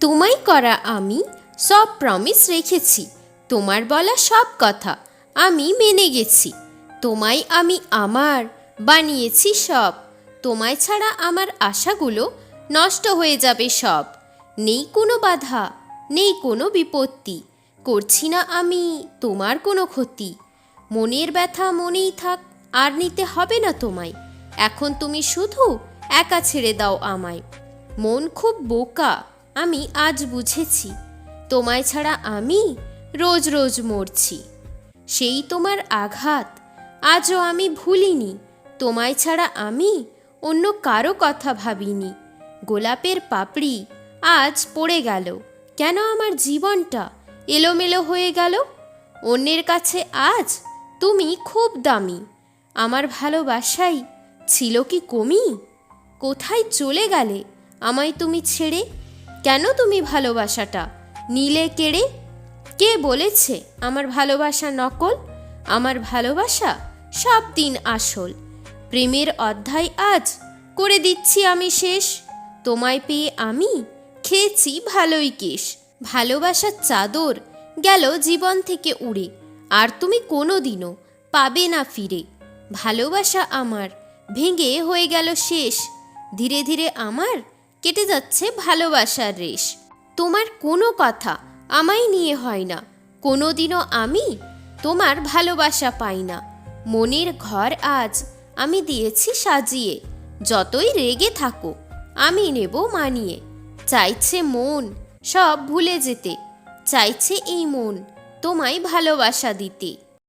তোমায় করা আমি সব প্রমিস রেখেছি। তোমার বলা সব কথা আমি মেনে গেছি। তোমায় আমি আমার বানিয়েছি সব। তোমায় ছাড়া আমার আশাগুলো নষ্ট হয়ে যাবে সব। নেই কোনো বাধা, নেই কোনো বিপত্তি। করছি না আমি তোমার কোনো ক্ষতি। মনের ব্যথা মনেই থাক, আর নিতে হবে না তোমায়। এখন তুমি শুধু একা ছেড়ে দাও আমায়। মন খুব বোকা। আমি আজ বুঝেছি। তোমায় ছাড়া আমি রোজ রোজ মরছি। সেই তোমার আঘাত আজও আমি ভুলিনি। তোমায় ছাড়া আমি অন্য কারও কথা ভাবিনি। গোলাপের পাপড়ি আজ পড়ে গেল। কেন আমার জীবনটা এলোমেলো হয়ে গেল? অন্যের কাছে আজ তুমি খুব দামি। আমার ভালোবাসাই ছিল কি কমি? কোথায় চলে গেলে আমায় তুমি ছেড়ে কেন তুমি ভালোবাসাটা? নীলে কেড়ে কে বলেছে আমার ভালোবাসা নকল? আমার ভালোবাসা সব দিন আসল। প্রেমের অধ্যায় আজ করে দিচ্ছি আমি শেষ। তোমায় পেয়ে আমি খেয়েছি ভালোই কেশ। ভালোবাসার চাদর গেল জীবন থেকে উড়ে। আর তুমি কোনো দিনও পাবে না ফিরে। ভালোবাসা আমার ভেঙে হয়ে গেল শেষ। ধীরে ধীরে আমার কেটে যাচ্ছে ভালোবাসার রেশ। তোমার কোনো কথা আমায় নিয়ে হয় না। কোনো দিনও আমি তোমার ভালোবাসা পাই না। মনের ঘর আজ আমি দিয়েছি সাজিয়ে। যতই রেগে থাকো, আমি নেব মানিয়ে। চাইছে মন সব ভুলে যেতে। চাইছে এই মন তোমায় ভালোবাসা দিতে।